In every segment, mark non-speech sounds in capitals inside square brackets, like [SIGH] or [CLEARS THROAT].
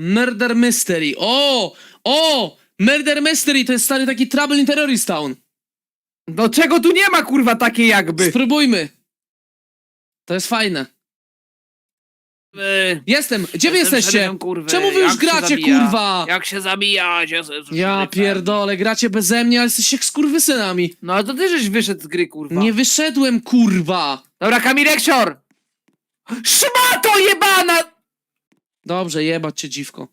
Murder Mystery. O! O! Murder Mystery to jest stary taki Trouble in Terrorist Town. No czego tu nie ma kurwa takiej jakby? Spróbujmy. To jest fajne. Yy, Jestem. Gdzie wy jestem jesteście? szeryfem, kurwy. Czemu wy Jak już się gracie, zabija? kurwa? Jak się zabija? Ja, Ja pierdolę, gracie beze mnie, ale jesteście jak skurwysynami. No ale to ty żeś wyszedł z gry kurwa. Nie wyszedłem, kurwa. Dobra, Kamileksior! Szmato jebana! Dobrze, jebać cię, dziwko.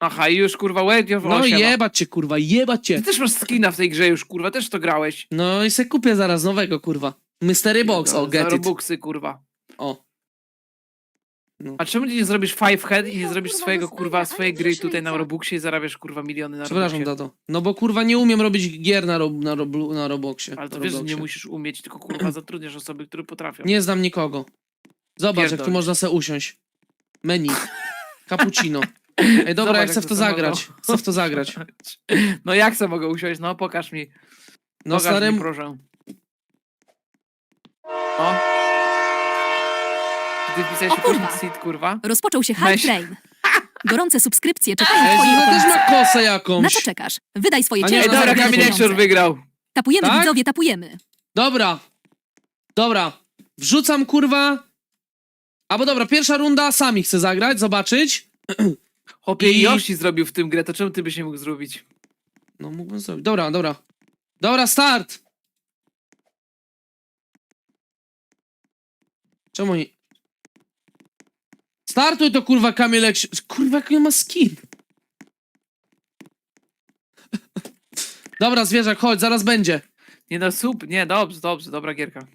Aha, i już kurwa łedio w No osiema. jebać cię, kurwa, jebać cię. Ty też masz skina w tej grze już kurwa, też w to grałeś. No i se kupię zaraz nowego, kurwa. Mystery Box, o, Za get it. Robuxy kurwa. O. A czemu ty nie zrobisz five head i nie zrobisz swojego kurwa, swojej gry tutaj na Robuxie i zarabiasz kurwa miliony na Przepraszam, Robuxie? tato. No bo kurwa nie umiem robić gier na, rob, na, roblu, na Roboxie. Ale to wiesz, że nie Robloxie. musisz umieć, tylko kurwa zatrudniasz osoby, które potrafią. Nie znam nikogo. Zobacz, jak tu Pierdolisz. można se usiąść. Menu. Cappuccino. [LAUGHS] Ej, dobra, Zobacz, ja jak chcę w to zagrać. mogą. Chcę w to zagrać. [LAUGHS] No jak se mogę usiąść? No pokaż mi. No pokaż starym... mi proszę. O. Ty wpisałeś O kurwa. seed, kurwa? Rozpoczął się Weź. Hype Train. Gorące subskrypcje [LAUGHS] czekają Ej, w twojej Zuza też ma kosę Na jakąś. co czekasz? Wydaj swoje A nie, Ej, ciężko dobra, zarobione wygrał. Tapujemy, Tak? widzowie, tapujemy. Dobra. Dobra. Wrzucam, kurwa... Albo dobra, pierwsza runda sami chcę zagrać, zobaczyć. [CLEARS THROAT] Hopie I- I... Yoshi zrobił w tym grę, to czemu ty byś nie mógł zrobić? No mógłbym zrobić. Dobra, dobra. Dobra, start! Czemu nie... Startuj to kurwa Kamilek. Kurwa jaki on ma skin. [LAUGHS] Dobra, zwierzak, chodź, zaraz będzie. Nie no, sup, nie, dobrze, dobrze, dobra gierka.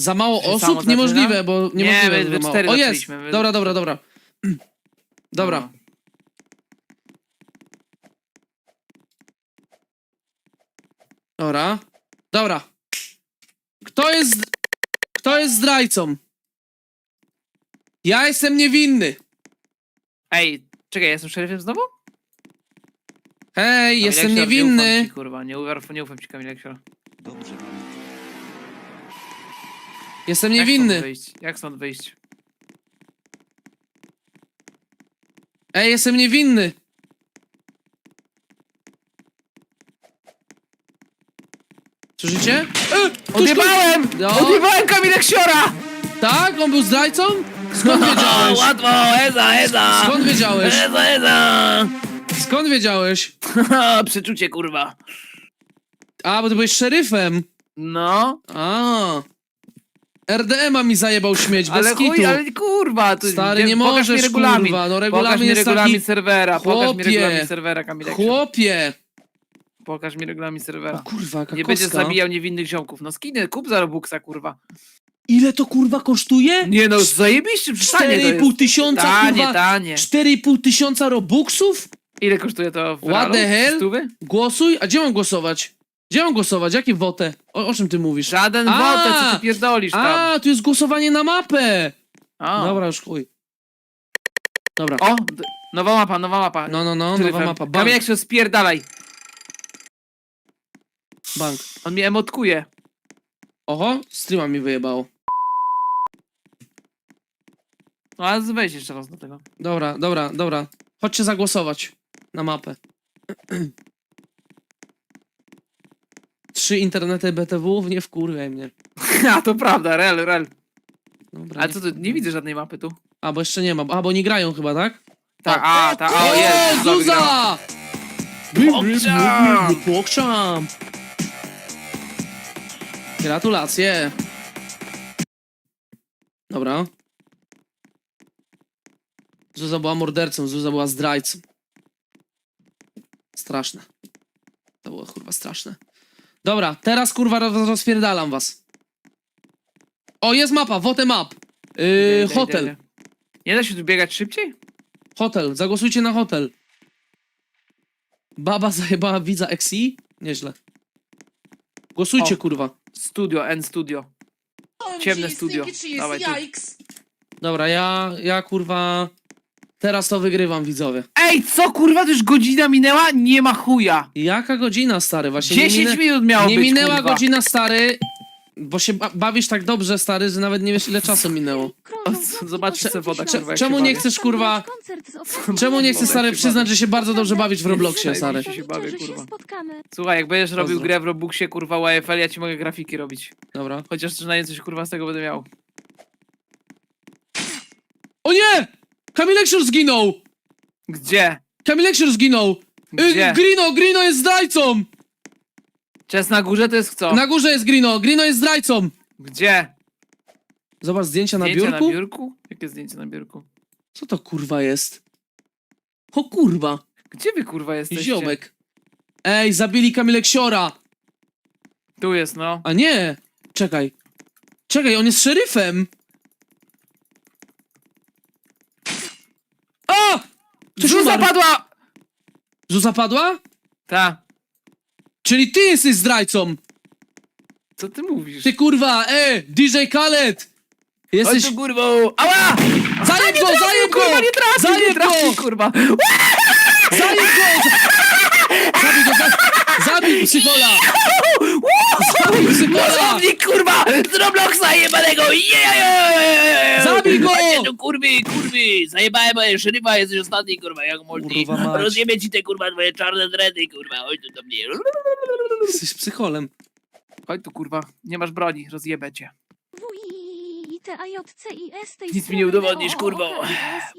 Za mało samo osób? zaczyna? Niemożliwe, bo Nie, niemożliwe. my- my cztery O jest! zaczęliśmy, my- Dobra, dobra, dobra. [CLEARS THROAT] Dobra. No. Dobra. Dobra. Kto jest... Kto jest zdrajcą? Ja jestem niewinny. Ej, czekaj, ja jestem szeryfem znowu? Hej, Kamil jestem Nie ufam niewinny. ci, kurwa, nie, ufam- nie ufam ci Kamil. Dobrze. Jestem Jak stąd niewinny. wyjść? Jak stąd wyjść? Ej, jestem niewinny. Słyszycie? E, Odjebałem! No. Odjebałem Kamil Eksiora! Tak? On był zdrajcą? Skąd O, [LAUGHS] wiedziałeś? łatwo, Eza, Eza! Skąd wiedziałeś? Eza, Eza! Skąd wiedziałeś? [LAUGHS] Przeczucie, kurwa. A, bo ty byłeś szeryfem. No, A. RDMA mi zajebał śmieć, bez ale kitu. chuj, ale kurwa, tu Stary, nie pokaż mi możesz, regulamin. kurwa, no Pokaż regulamin mi jest regulamin taki... serwera, pokaż mi Chłopie. regulamin serwera, Kamil Eksor. Chłopie! Pokaż mi regulamin O serwera. kurwa, jaka Nie będziesz zabijał niewinnych ziomków. No skiny, kup za Robuxa, kurwa. Ile to kurwa kosztuje? Nie no, zajebiście, przystanie to 4,5 jest. tysiąca, Tanie, kurwa. tanie. 4,5 tysiąca robuxów? Ile kosztuje to w What the hell? Głosuj? A gdzie mam głosować? Gdzie mam głosować? Jakie wotę? O, o czym ty mówisz? Żaden A! wotę, co ty pierdolisz tam. A, tu jest głosowanie na mapę! A. Dobra, już chuj. Dobra. O, d- nowa mapa, nowa mapa. No, no, no, Tryfem. nowa mapa. Bank, jak się spierdalaj. bank. On mnie emotkuje. Oho, streama mi wyjebało. No ale wejdź jeszcze raz do tego. Dobra, dobra, dobra. Chodźcie zagłosować na mapę. [CLEARS THROAT] Trzy internety BTW, nie wkurwiaj mnie. [LAUGHS] A, to prawda, rel, rel. Dobra, Ale nie co ty, nie widzę żadnej mapy tu. A, bo jeszcze nie ma. A, bo nie grają chyba, tak? Tak, a, ta, o, jest. Zuza! Pokczam! Pokczam! Gratulacje. Dobra. Zuza była mordercą, Zuza była zdrajcą. Straszne. To było kurwa straszne. Dobra, teraz kurwa roz- rozpierdalam was. O, jest mapa, wote map. Yy, Idę, idę, hotel. idę. Nie da się tu biegać szybciej? Hotel, zagłosujcie na hotel. Baba zajebała widza XI? Nieźle. Głosujcie, O. kurwa. Studio, N studio. Ciemne studio. Dawaj tu. Dobra, ja, ja kurwa... Teraz to wygrywam, widzowie. Ej, co kurwa, to już godzina minęła? Nie ma chuja. Jaka godzina, stary? Właśnie nie, 10 minę... minut miało nie być, minęła kurwa. godzina, stary. bo się ba bawisz tak dobrze, stary, że nawet nie wiesz ile czasu minęło. O, zobaczcie se woda, kurwa, jak Czemu się nie bawi. chcesz, kurwa- Czemu nie chcesz, stary, przyznać, że się bardzo dobrze bawisz w Robloxie, stary? się bawię, kurwa. spotkamy. Słuchaj, jak będziesz robił Pozdro. grę w Robuxie, kurwa, YFL, ja ci mogę grafiki robić. Dobra. Chociaż przynajmniej coś, kurwa, z tego będę miał. O nie! Kamileksior zginął! Gdzie? Kamileksior zginął! Y, Gdzie? Grino, Grino jest zdrajcą! Czes na górze to jest co? Na górze jest Grino, Grino jest zdrajcą! Gdzie? Zobacz zdjęcia na biurku. na biurku? Jakie zdjęcie na biurku? Co to kurwa jest? O kurwa, Gdzie wy, kurwa, jesteście? ziomek. Ej, zabili Kamileksiora! Tu jest, no. A nie! Czekaj. Czekaj, on jest szeryfem! A! Ktoś Zuza umarł. padła! Zuza padła? Ta. Czyli ty jesteś zdrajcą! Co ty mówisz? Ty kurwa, e, DJ Khaled! Jesteś... Kurwo! Ała! Zajeb go, zajeb go! Kurwa, nie trafi, nie Zajeb go! kurwa! Go! Zabij go, za- zabij psychola! Dosłownik, kurwa! Z Robloxa jebanego! Jejejejejeje! Zabij go! Chodźcie tu kurwy, kurwy! Zajebałem moje szeryfa, jesteś ostatni, kurwa, jak multi. Kurwa mać. Rozjebie ci te, kurwa, twoje czarne dredy, kurwa, chodź tu do mnie. Jesteś psycholem. Chodź tu, kurwa. Nie masz broni, rozjebę cię. Nic mi nie udowodnisz, kurwo.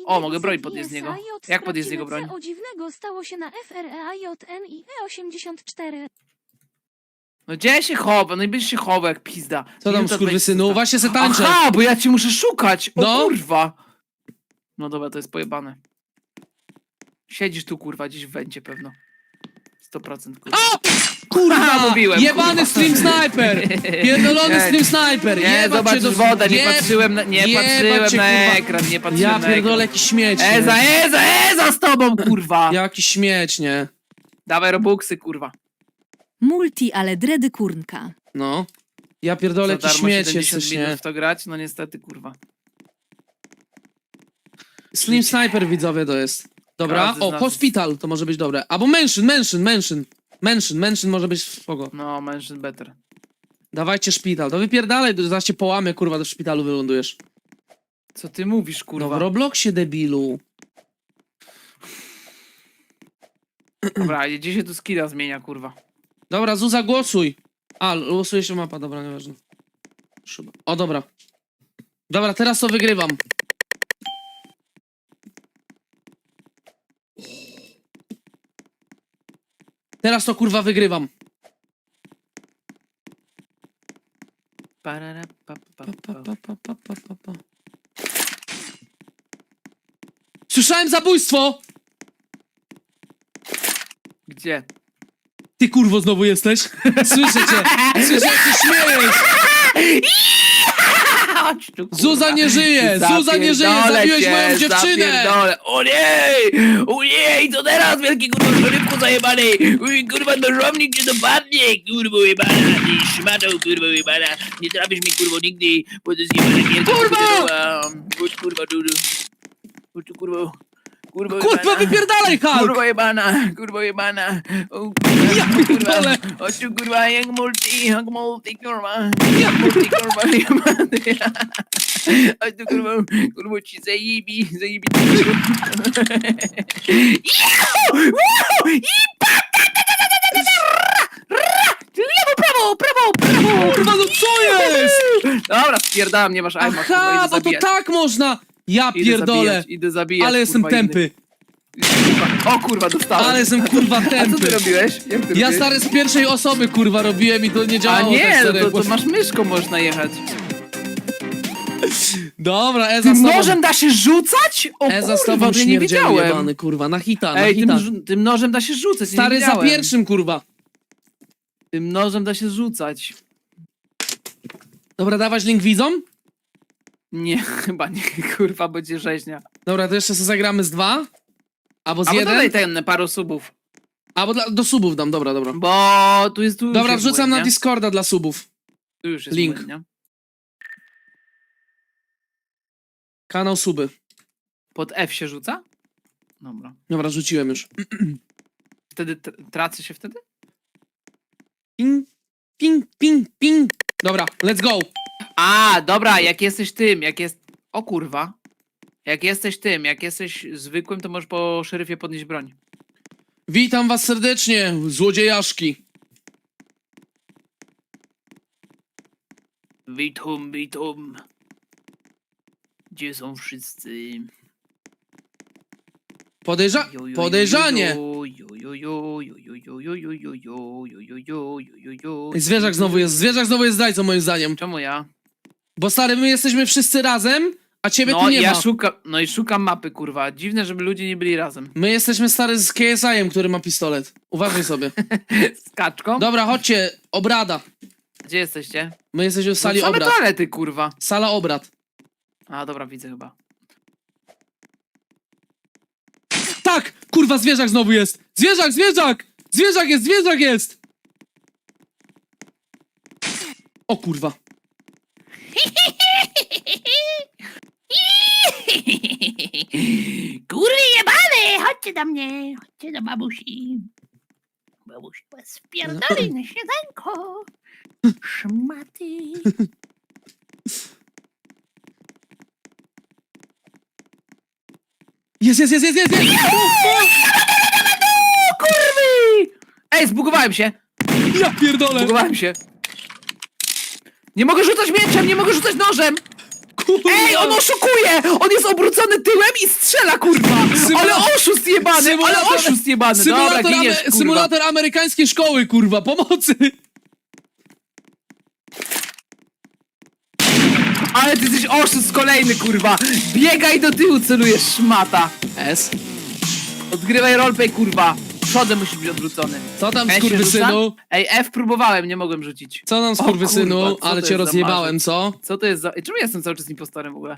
O, mogę broń podnieść z niego. Jak podnieść z niego broń? O dziwnego stało się na FREAJN i E84. No gdzie się chowa? No i będziesz się chował jak pizda. Co tam, Minuta skurwysynu? 20. Właśnie se tańczę. Aha, bo ja ci muszę szukać! O No. kurwa! No dobra, to jest pojebane. Siedzisz tu, kurwa, gdzieś w węcie pewno. 100% kurwa. A! Kurwa! Mówiłem, Jebany kurwa. stream sniper! Pierdolony Nie, stream sniper! Nie, Jebać zobacz cię do- wodę, nie Jeb- patrzyłem na, nie jebać patrzyłem cię, na kurwa. ekran, nie patrzyłem Ja na pierdolę, ekran. jaki śmieć, nie? Eza, Eza, Eza z tobą, kurwa! Jaki śmieć, nie? Dawaj robuxy, kurwa. Multi, ale dredy kurnka. No. Ja pierdolę, Za jaki darmo śmieć 70 jesteś, minut nie? w to grać? No niestety, kurwa. Slim Sniper widzowie to jest. Dobra, Każdy z o, nas- Hospital to może być dobre. Albo Mansion, Mansion, Mansion. Mansion, Mansion może być spoko. No, mężczyzn better. Dawajcie szpital. To wypierdalaj, zaraz cię połamie, kurwa, do szpitalu wylądujesz. Co ty mówisz, kurwa? No w Robloxie, debilu. Dobra, gdzie się tu skilla zmienia, kurwa? Dobra, Zuza, głosuj. A, losuje się mapa, dobra, nieważne. Szyba. O, dobra. Dobra, teraz to wygrywam. Teraz to kurwa wygrywam. Parara, pa, pa, Pa, pa. pa, pa, pa, pa, pa, pa. Słyszałem zabójstwo! Gdzie? Ty kurwo znowu jesteś? [LAUGHS] Słyszę cię! Słyszę jak się śmiejesz! Chodź tu, kurwa. Zuza nie żyje! Zuza nie żyje! Zapierdolę Zabiłeś cię, moją dziewczynę! zapierdolę. O nie! O nie! Co teraz, wielki, kurwa, szeryfku zajebany? Uj, kurwa, nożownik cię dopadnie, kurwo jebana! Ty szmatą, kurwo jebana! Nie trafisz mi, kurwo, nigdy, bo to jest jebana gierka Kurwa! Chodź, kurwa, dudu. Chodź tu, kurwo. Kurwo Kurwa, jebana. wypierdalaj, Hulk! Kurwa jebana, kurwa jebana. O, Ja pierdolę! kurwa, tu kurwa jak multi, jak multi kurwa. Jak multi kurwa jebany. [LAUGHS] Tu kurwa, kurwa ci zajebi, zajebi. Lewo, prawo, prawo, prawo. Kurwa, no co jest? Dobra, spierdalam, nie masz kurwa, Aha, bo to tak można! Ja Idę pierdolę! zabijać, Idę zabijać, Ale jestem kurwa, tępy! Inny. Kurwa. O kurwa, dostałem. Ale jestem kurwa A co ty tępy! robiłeś? Jak ty Ja robiłeś? stary z pierwszej osoby kurwa robiłem i to nie A działało nie, tak no serio. to, to masz myszką można jechać. Dobra, Eza z Tym tobą. nożem da się rzucać? O Eza z kurwa, tobą to ja nie śmierdziel wiedziałem. jebany, kurwa, na hita, na Ej, tym, hita. żu- tym nożem da się rzucać, Stary nie za wiedziałem. pierwszym, kurwa. Tym nożem da się rzucać. Dobra, dawać link widzom? Nie, [LAUGHS] chyba nie, kurwa, będzie rzeźnia. Dobra, to jeszcze sobie zagramy z dwa. Albo z A bo jeden. dodaj ten paru subów. Albo dla, do subów dam, dobra, dobra. Bo tu jest już Dobra, wrzucam na? Discorda dla subów. Tu już jest link. Nie? Kanał suby. Pod F się rzuca? Dobra. Dobra, rzuciłem już. [CLEARS THROAT] Wtedy tr- traci się wtedy? Ping, ping, ping, ping. Dobra, let's go. A, dobra, jak jesteś tym, jak jest... O kurwa. Jak jesteś tym, jak jesteś zwykłym, to możesz po szeryfie podnieść broń. Witam was serdecznie, złodziejaszki. Witam, witam. Gdzie są wszyscy? Podejrza... Podejrzanie! Zwierzak znowu jest, zwierzak znowu jest zdrajcą moim zdaniem. Czemu ja? Bo stary, my jesteśmy wszyscy razem, a ciebie No, tu nie ja ma. szukam, no i szukam mapy, kurwa. Dziwne, żeby ludzie nie byli razem. My jesteśmy stary z KSI-em, który ma pistolet. Uważaj sobie. [LAUGHS] Z kaczką? Dobra, chodźcie, obrada. Gdzie jesteście? My jesteśmy w sali no, same obrad. toalety, kurwa. Sala obrad. A, dobra, widzę chyba. Tak! Kurwa, zwierzak znowu jest! Zwierzak, zwierzak! Zwierzak jest, zwierzak jest! O kurwa. Kurwy jebane, chodźcie do mnie, chodźcie do babusi. Babusi was wpierdoli na śniadanko. Szmaty. Jest, jest, jest, jest, jest! jest. Kurwy! Ej, zbugowałem się! Ja pierdolę! Zbugowałem się! Nie mogę rzucać mieczem, nie mogę rzucać nożem! Ej, on oszukuje! On jest obrócony tyłem i strzela, kurwa! Ale oszust jebany, ale Symulator- oszust jebany! Dobra, Symulator, giniesz, ame- kurwa. symulator amerykańskiej szkoły, kurwa, pomocy! Ale ty jesteś oszust kolejny, kurwa! Biegaj do tyłu, celujesz, szmata! S. Odgrywaj roleplay, kurwa! Przodem musisz być odwrócony. Co tam, E się skurwysynu? rzuca? Ej, F próbowałem, nie mogłem rzucić. Co tam, O skurwysynu? kurwa, co Ale to cię jest za rozjebałem, co? Co to jest za... Ej, czemu ja jestem cały czas impostorem w ogóle?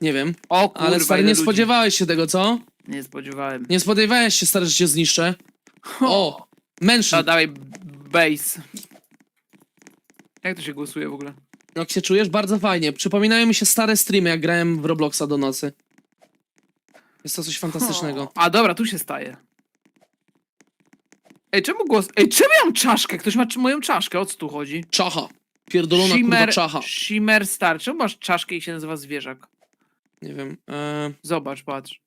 Nie wiem. O kurwa, Ale stary, ile nie ludzi. spodziewałeś się tego, co? Nie spodziewałem. Nie spodziewałeś się, stary, że cię zniszczę. O! Mężczyzn. No, dawaj base. Jak to się głosuje w ogóle? Jak się czujesz? Bardzo fajnie. Przypominają mi się stare streamy, jak grałem w Robloxa do nocy. Jest to coś fantastycznego. A dobra, tu się staje. Ej, czemu głos... Ej, czemu ja mam czaszkę? Ktoś ma moją czaszkę, o co tu chodzi? Czacha. Pierdolona kurwa czacha. Shimmer Star. Czemu masz czaszkę i się nazywa zwierzak? Nie wiem. Eee, Zobacz, patrz.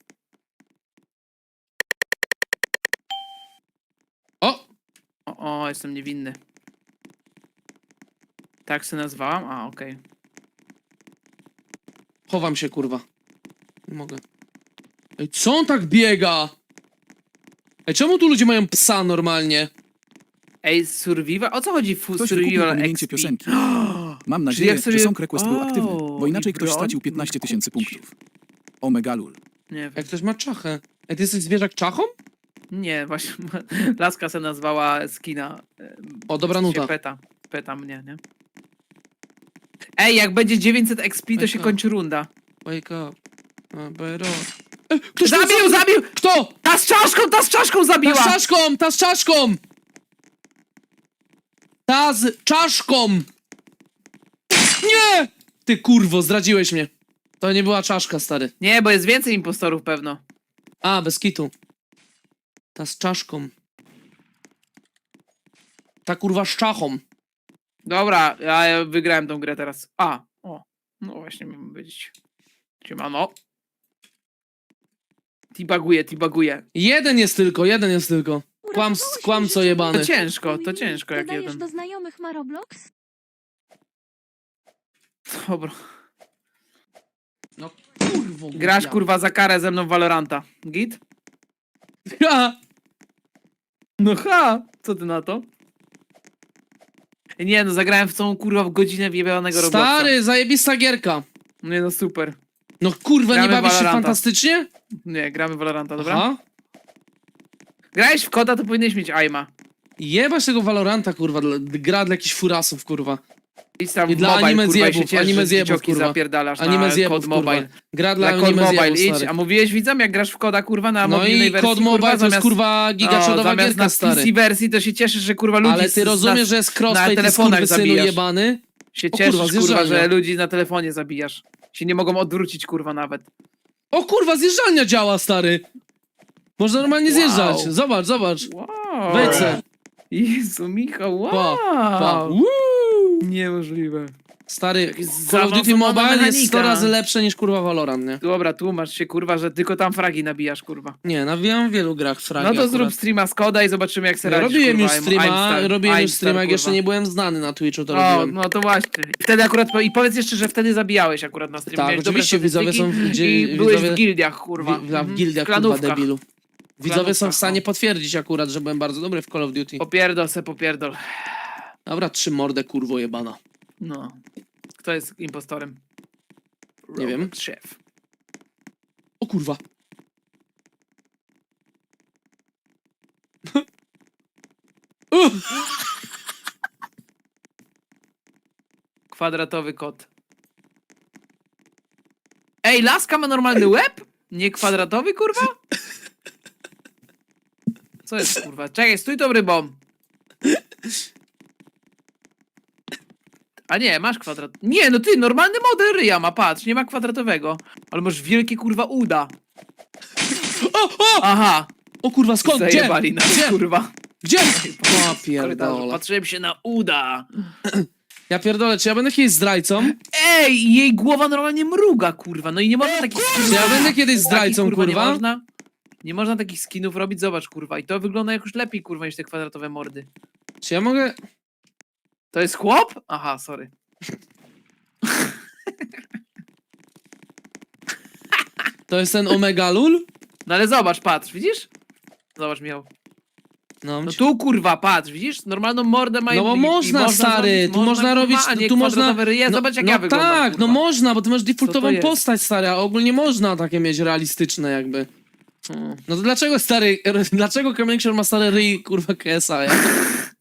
O! O, o jestem niewinny. Tak się nazwałam? A, okej. Chowam się, kurwa. Nie mogę. Ej, co on tak biega? Ej, czemu tu ludzie mają psa normalnie? Ej, survival? O co chodzi w Ktoś wykupił survival pominięcie XP? piosenki. [GASPS] Mam nadzieję, jak sobie- że Song Request był aktywny, O, bo inaczej i ktoś broń stracił 15 tysięcy punktów. Omega lul. Nie wiem. Jak ktoś ma czachę. Ej, ty jesteś zwierzak czachą? Nie, właśnie [LAUGHS] laska se nazwała skina. e, O, dobra się nuta. Peta. Peta mnie, nie? Ej, jak będzie 900 XP, to się kończy runda. Wake up. A, bero. Ktoś tu- Zabił, zabił! Kto? Ta z czaszką, ta z czaszką Ta zabiła! z czaszką! Ta z czaszką! Ta z czaszką! Nie! Ty kurwo, zdradziłeś mnie. To nie była czaszka, stary. Nie, bo jest więcej impostorów pewno. A, bez kitu. Ta z czaszką. Ta kurwa z czachą. Dobra, ja wygrałem tą grę teraz. A, o. No właśnie miałem powiedzieć. Siemano. Tibaguję, tibaguję. Jeden jest tylko, jeden jest tylko. Kłams, Uratowało się kłamco życie jebany. To ciężko, to ciężko jak Dodajesz jeden. do znajomych ma Roblox? Dobra. No kurwo. Grasz kurwa za karę ze mną w Valoranta. Git? Ha! No ha! Co ty na to? Nie no, zagrałem w całą kurwa w godzinę wjebanego. Stary, zajebista gierka. Nie no, super. No kurwa, nie Gramy bawisz się Valoranta. fantastycznie? Nie, gramy w Valoranta, dobra? Aha. Grałeś w koda, to powinieneś mieć aima. Jebać tego Valoranta, kurwa, dla, gra dla jakichś furasów, kurwa. Idź tam I w dla mobile, anime kurwa, i się zjebów, ciesz, anime że zjebów, dzieciaki kurwa. zapierdalasz Anime na zjebów, kod kurwa. mobile. Gra dla Na kod anime mobile, zjebów, idź. stary. A mówiłeś widzom, jak grasz w koda, kurwa, na No mobilnej i wersji, kod mobile to jest kurwa no, gigaczadowa zamiast gierka, na stary. PC wersji to się cieszysz, że kurwa ludzi Ale z- ty z rozumiesz, że jest crossplay, ty telefonach skurwysynu zabijasz. jebany? się O cieszysz, kurwa, kurwa, zjeżdżalnia. że ludzi na telefonie zabijasz. Się nie mogą odwrócić, kurwa, nawet. O kurwa, zjeżdżalnia działa, stary. Można normalnie Wow. zjeżdżać. Zobacz, zobacz. Wow. Wejdź se. Jezu, Michał, wow. Pa, Pa. Woo! Niemożliwe. Stary, Call of Duty zaawansowana Mobile jest 100 mechanika. razy lepsze niż kurwa Valorant, nie? Dobra, tłumacz się, kurwa, że tylko tam fragi nabijasz, kurwa. Nie, nawijam w wielu grach fragi No to akurat. zrób streama Skoda i zobaczymy, jak se Ja radzisz, robiłem już kurwa, streama, Einstein- robiłem już Einstein, streama, jak jeszcze nie byłem znany na Twitchu, to O, robiłem. no to właśnie. Wtedy akurat, po- i powiedz jeszcze, że wtedy zabijałeś akurat na streamie. Tak, miałeś dobre oczywiście, widzowie są- statystyki gdzie- I byłeś widzowie- w gildiach, kurwa. W, w, Mhm, w gildiach, w kurwa, klanówkach. debilu. Widzowie są Klanówkach, w stanie o. potwierdzić akurat, że byłem bardzo dobry w Call of Duty. Popierdol se, popierdol. Dobra, trzy mordę, kurwo jebana. No. Kto jest impostorem? Nie wiem. Szef. O kurwa. [LAUGHS] Kwadratowy kot. Ej, laska ma normalny łeb? Nie kwadratowy, kurwa? Co jest, kurwa? Czekaj, stój tą rybą. A nie, masz kwadrat. Nie, no ty, normalny model ryja ma, patrz, nie ma kwadratowego. Ale masz wielkie, kurwa, uda. O, o! Aha, o kurwa, skąd? Gdzie? zajebali nas, Gdzie? kurwa. Gdzie? O korytarzu. pierdolę. Patrzyłem się na uda. Ja pierdolę, czy ja będę kiedyś zdrajcą? Ej, jej głowa normalnie mruga, kurwa. No i nie można takich skinów... Czy ja będę kiedyś Takich, zdrajcą, Nie kurwa? można, nie można takich skinów robić, zobacz, kurwa. I to wygląda jakoś lepiej, kurwa, niż te kwadratowe mordy. Czy ja mogę... To jest chłop? Aha, sorry. To jest ten Omega Lul? No ale zobacz, patrz, widzisz? Zobacz, miał. No, No tu, kurwa, patrz, widzisz? Normalną mordę ma No bo i- i można, stary, zrobić- tu można kurwa, robić, a nie tu można... kwadratowe Ryje. No, Zobacz, jak no ja wyglądam, tak, no kurwa. można, bo ty masz defaultową jest? postać, stary, a ogólnie można takie mieć realistyczne jakby. Mm. No to dlaczego stary, [LAUGHS] dlaczego Kamienksior ma stary ryj, kurwa, KSA, ja?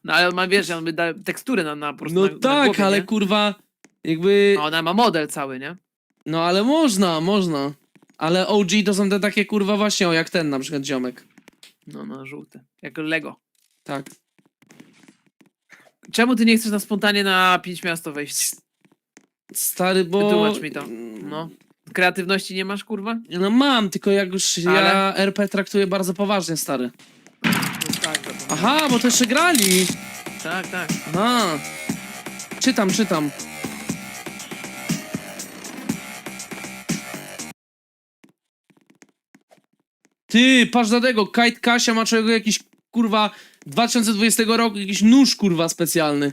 No ale on ma, wiesz, on by da tekstury na, na po prostu No na, na tak, głowie, ale nie? kurwa, jakby, A ona ma model cały, nie? no ale można, można. Ale OG to są te takie kurwa właśnie, o jak ten na przykład ziomek. No, no, żółty. Jak Lego. Tak. Czemu ty nie chcesz na spontanie na pięć miasto wejść? Stary, bo... Wytłumacz mi to. No. Kreatywności nie masz, kurwa? No mam, tylko jak już ja Ale? RP traktuję bardzo poważnie, stary. Tak, zapomniałem. Aha, bo to jeszcze grali. Tak, tak. Aha. Czytam, czytam. Ty, patrz na tego, Kite Kasia ma czego jakiś, kurwa, 2020 roku jakiś nóż, kurwa, specjalny.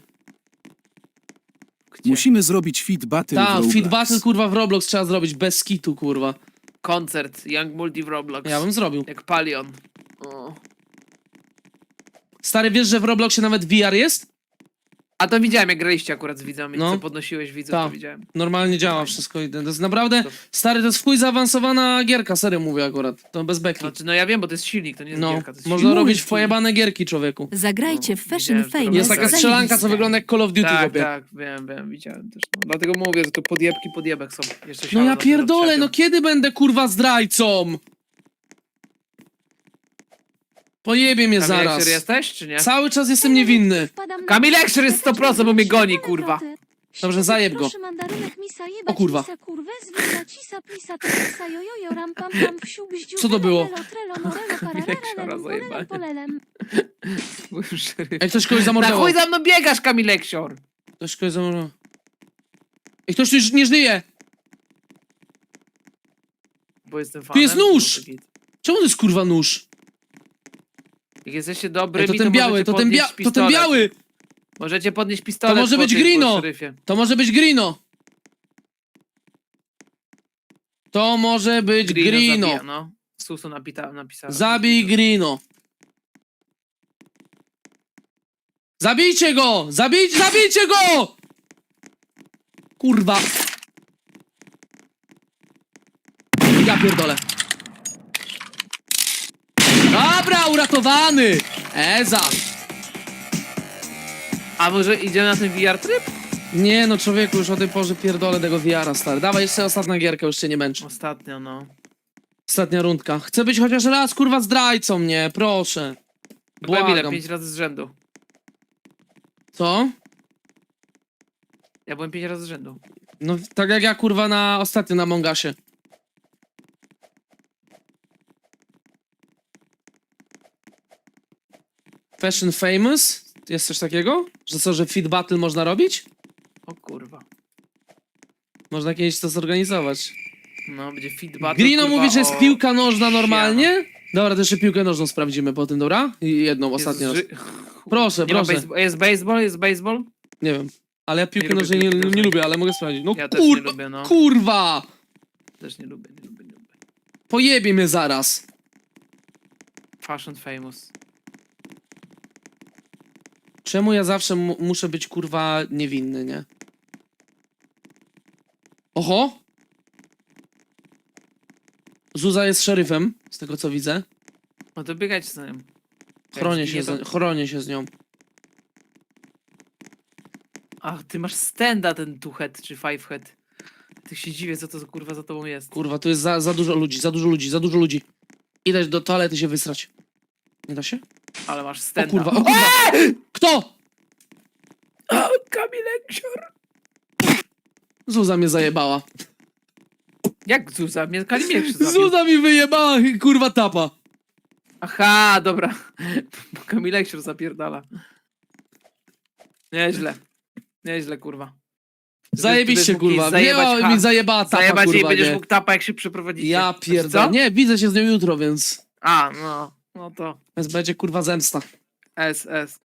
Gdzie? Musimy zrobić fit battle w Tak, Roblox. fit battle, kurwa, w Roblox trzeba zrobić, bez skitu, kurwa. Koncert Young Multi w Roblox. Ja bym zrobił. Jak Palion. O. Stary, wiesz, że w Robloxie nawet VR jest? A to widziałem, jak graliście akurat z widzami, No. co podnosiłeś widzów, Tak. to widziałem. Normalnie działa wszystko. i To jest naprawdę, stary, to jest w chuj zaawansowana gierka, serio mówię akurat. To bez beki. Znaczy, no ja wiem, bo to jest silnik, to nie jest No, gierka, to jest można silnik. robić w pojebane gierki, człowieku. Zagrajcie w No, Fashion widziałem, Famous. Jest taka Zajebiste. strzelanka, co wygląda jak Call of Duty, Tak, chłopie. tak, wiem, wiem, widziałem też. No. Dlatego mówię, że to podjebki podjebek są. Jeszcze No ja pierdolę, no kiedy będę kurwa zdrajcą? Pojebie mnie Kamil zaraz. Ekser jesteś, czy nie? Cały czas jestem niewinny. Wpadam na- Kamil Ekser jest 100%, bo mnie goni, kurwa. Dobrze, zajeb go. Proszę mandarynek misa jebać O kurwa. Misa, kurwę, zwisa, cisa, plisa, tepisa, jojojo, ram, pam, pam, wsiu, bździu, Co to było? lelo, trelo, morelo, polelem. Ej, ktoś kogoś Na zamordował. chuj za mną biegasz, Kamil Eksior! Ktoś kogoś zamordował. Ej, ktoś tu już nie żyje. Bo jestem fanem. jest nóż! Czemu to jest kurwa nóż? Jak jesteście dobrymi, to ten biały, to ten, bia to ten biały. Możecie podnieść pistolet. To może po być po Grino. szeryfie. To może być Grino. To może być Grino. Zabija, no. Susu napita. Zabij Grino. Zabijcie go! Zabij, zabijcie go! Kurwa. Ja pierdolę. Dobra, uratowany! Eza! A może idziemy na ten VR tryb? Nie no, człowieku, już o tej porze pierdolę tego VR-a, stary. Dawaj jeszcze ostatnia gierka, już się nie męczę. Ostatnio, no. Ostatnia rundka. Chcę być chociaż raz, kurwa, zdrajcą mnie, proszę. Byłem? Błagam. Pięć razy z rzędu. Co? Ja byłem pięć razy z rzędu. No, tak jak ja, kurwa, na ostatnio na Mongasie. Fashion Famous? Jest coś takiego? Że co, że fit battle można robić? O kurwa. Można kiedyś to zorganizować. No, będzie feedback. Grino mówi, że jest piłka nożna normalnie. Dobra, to jeszcze piłkę nożną sprawdzimy po tym, dobra? I jedną, ostatnią raz. Proszę, Nie ma proszę. baseball- Jest baseball? Jest baseball? Nie wiem. Ale ja piłkę lubię nożnej nie, piłki nie nożnej. lubię, ale mogę sprawdzić. No Ja też nie kurwa, lubię, no. kurwa! Też nie lubię, nie lubię, nie lubię. Pojebie mnie zaraz. Fashion famous. Czemu ja zawsze mu- muszę być kurwa niewinny, nie? Oho! Zuza jest szeryfem, z tego co widzę. No to biegajcie za nim. Chronię się, z, chronię się z nią. Ach, ty masz stenda ten two head czy five head. Ty się dziwię, co to za kurwa za tobą jest. Kurwa, tu jest za, za dużo ludzi, za dużo ludzi, za dużo ludzi. Idę do toalety się wysrać. Nie da się? Ale masz O stenda. kurwa, o kurwa! Kto? O, sior. Zuza mnie zajebała. Jak Zuza? Mnie Kalimierz zabił. Zuza mi wyjebała, kurwa tapa. Aha, dobra. [LAUGHS] Się zapierdala. Nieźle. Nieźle, kurwa. Zajebiście, będziesz mógł jej kurwa. Zajebać, Wyjebała ha- mi zajebała tapa, zajebać jej kurwa, będziesz nie. mógł tapa, jak się przeprowadzicie. Ja Znaczy, pierdolę. Nie, widzę się z nią jutro, więc... A, no. No to Więc będzie kurwa zemsta. S, S.